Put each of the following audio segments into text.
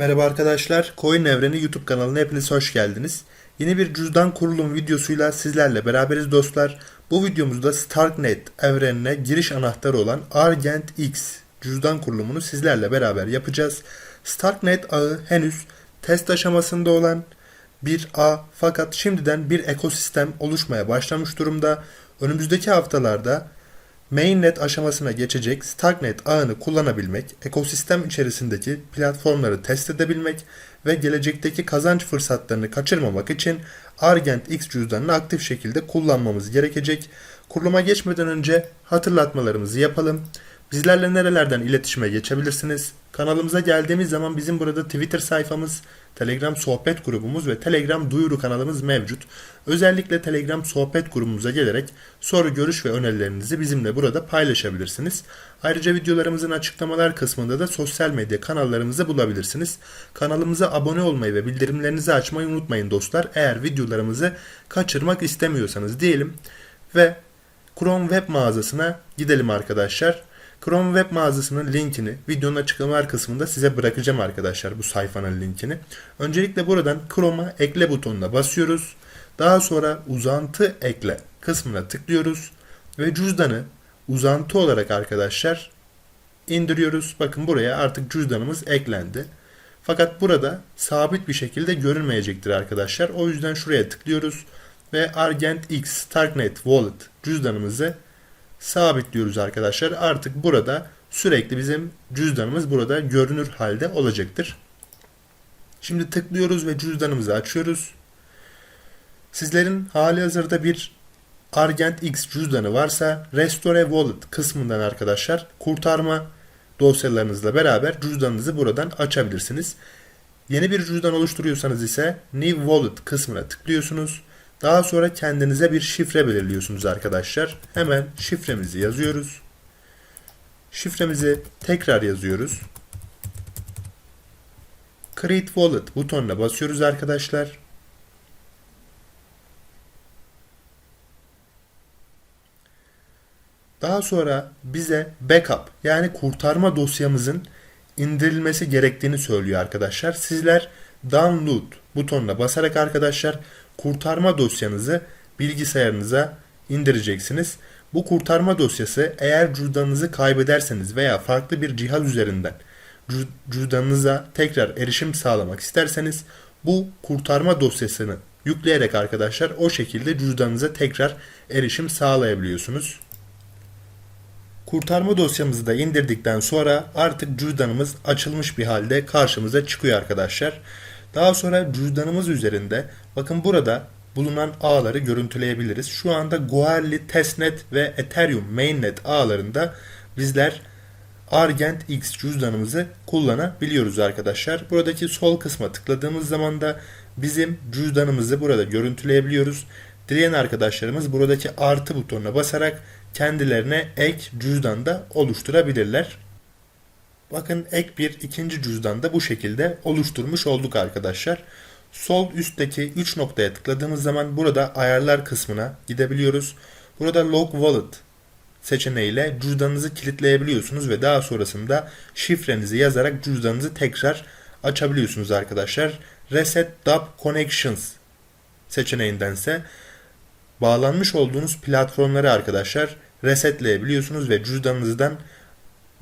Merhaba arkadaşlar, Coin Evreni YouTube kanalına hepiniz hoş geldiniz. Yeni bir cüzdan kurulum videosuyla sizlerle beraberiz dostlar. Bu videomuzda Starknet evrenine giriş anahtarı olan Argent X cüzdan kurulumunu sizlerle beraber yapacağız. Starknet ağı henüz test aşamasında olan bir ağ fakat şimdiden bir ekosistem oluşmaya başlamış durumda. Önümüzdeki haftalarda Mainnet aşamasına geçecek Starknet ağını kullanabilmek, ekosistem içerisindeki platformları test edebilmek ve gelecekteki kazanç fırsatlarını kaçırmamak için Argent X cüzdanını aktif şekilde kullanmamız gerekecek. Kuruluma geçmeden önce hatırlatmalarımızı yapalım. Bizlerle nerelerden iletişime geçebilirsiniz? Kanalımıza geldiğimiz zaman bizim burada Twitter sayfamız, Telegram sohbet grubumuz ve Telegram duyuru kanalımız mevcut. Özellikle Telegram sohbet grubumuza gelerek soru, görüş ve önerilerinizi bizimle burada paylaşabilirsiniz. Ayrıca videolarımızın açıklamalar kısmında da sosyal medya kanallarımızı bulabilirsiniz. Kanalımıza abone olmayı ve bildirimlerinizi açmayı unutmayın dostlar. Eğer videolarımızı kaçırmak istemiyorsanız diyelim ve Chrome web mağazasına gidelim arkadaşlar. Chrome web mağazasının linkini videonun açıklamalar kısmında size bırakacağım arkadaşlar bu sayfanın linkini. Öncelikle buradan Chrome'a ekle butonuna basıyoruz. Daha sonra uzantı ekle kısmına tıklıyoruz ve cüzdanı uzantı olarak arkadaşlar indiriyoruz. Bakın buraya artık cüzdanımız eklendi. Fakat burada sabit bir şekilde görünmeyecektir arkadaşlar. O yüzden şuraya tıklıyoruz ve Argent X Starknet Wallet cüzdanımızı sabitliyoruz arkadaşlar. Artık burada sürekli bizim cüzdanımız burada görünür halde olacaktır. Şimdi tıklıyoruz ve cüzdanımızı açıyoruz. Sizlerin hali hazırda bir Argent X cüzdanı varsa Restore Wallet kısmından arkadaşlar kurtarma dosyalarınızla beraber cüzdanınızı buradan açabilirsiniz. Yeni bir cüzdan oluşturuyorsanız ise New Wallet kısmına tıklıyorsunuz. Daha sonra kendinize bir şifre belirliyorsunuz arkadaşlar. Hemen şifremizi yazıyoruz. Şifremizi tekrar yazıyoruz. Create Wallet butonuna basıyoruz arkadaşlar. Daha sonra bize backup yani kurtarma dosyamızın indirilmesi gerektiğini söylüyor arkadaşlar. Sizler download butonuna basarak arkadaşlar kurtarma dosyanızı bilgisayarınıza indireceksiniz. Bu kurtarma dosyası eğer cüzdanınızı kaybederseniz veya farklı bir cihaz üzerinden cüzdanınıza tekrar erişim sağlamak isterseniz bu kurtarma dosyasını yükleyerek arkadaşlar o şekilde cüzdanınıza tekrar erişim sağlayabiliyorsunuz. Kurtarma dosyamızı da indirdikten sonra artık cüzdanımız açılmış bir halde karşımıza çıkıyor arkadaşlar. Daha sonra cüzdanımız üzerinde bakın burada bulunan ağları görüntüleyebiliriz. Şu anda Goerli, Testnet ve Ethereum Mainnet ağlarında bizler Argent X cüzdanımızı kullanabiliyoruz arkadaşlar. Buradaki sol kısma tıkladığımız zaman da bizim cüzdanımızı burada görüntüleyebiliyoruz. Dileyen arkadaşlarımız buradaki artı butonuna basarak kendilerine ek cüzdan da oluşturabilirler. Bakın ek bir ikinci cüzdan da bu şekilde oluşturmuş olduk arkadaşlar. Sol üstteki 3 noktaya tıkladığımız zaman burada ayarlar kısmına gidebiliyoruz. Burada Lock Wallet seçeneğiyle cüzdanınızı kilitleyebiliyorsunuz ve daha sonrasında şifrenizi yazarak cüzdanınızı tekrar açabiliyorsunuz arkadaşlar. Reset DApp Connections seçeneğindense bağlanmış olduğunuz platformları arkadaşlar resetleyebiliyorsunuz ve cüzdanınızdan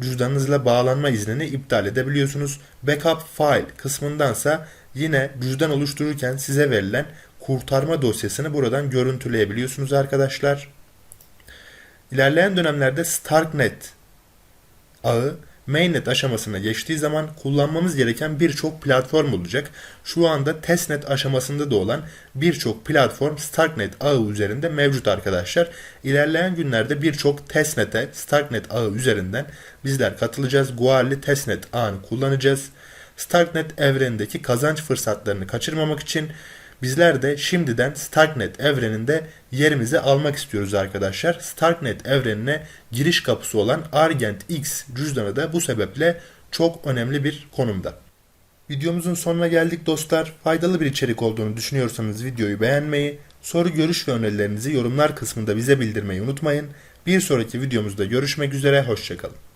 cüzdanınızla bağlanma iznini iptal edebiliyorsunuz. Backup file kısmındansa yine cüzdan oluştururken size verilen kurtarma dosyasını buradan görüntüleyebiliyorsunuz arkadaşlar. İlerleyen dönemlerde Starknet ağı mainnet aşamasına geçtiği zaman kullanmamız gereken birçok platform olacak. Şu anda testnet aşamasında da olan birçok platform Starknet ağı üzerinde mevcut arkadaşlar. İlerleyen günlerde birçok testnet'e Starknet ağı üzerinden bizler katılacağız. Guarli testnet ağını kullanacağız. Starknet evrenindeki kazanç fırsatlarını kaçırmamak için Bizler de şimdiden Starknet evreninde yerimizi almak istiyoruz arkadaşlar. Starknet evrenine giriş kapısı olan Argent X cüzdanı da bu sebeple çok önemli bir konumda. Videomuzun sonuna geldik dostlar. Faydalı bir içerik olduğunu düşünüyorsanız videoyu beğenmeyi, soru görüş ve önerilerinizi yorumlar kısmında bize bildirmeyi unutmayın. Bir sonraki videomuzda görüşmek üzere, hoşçakalın.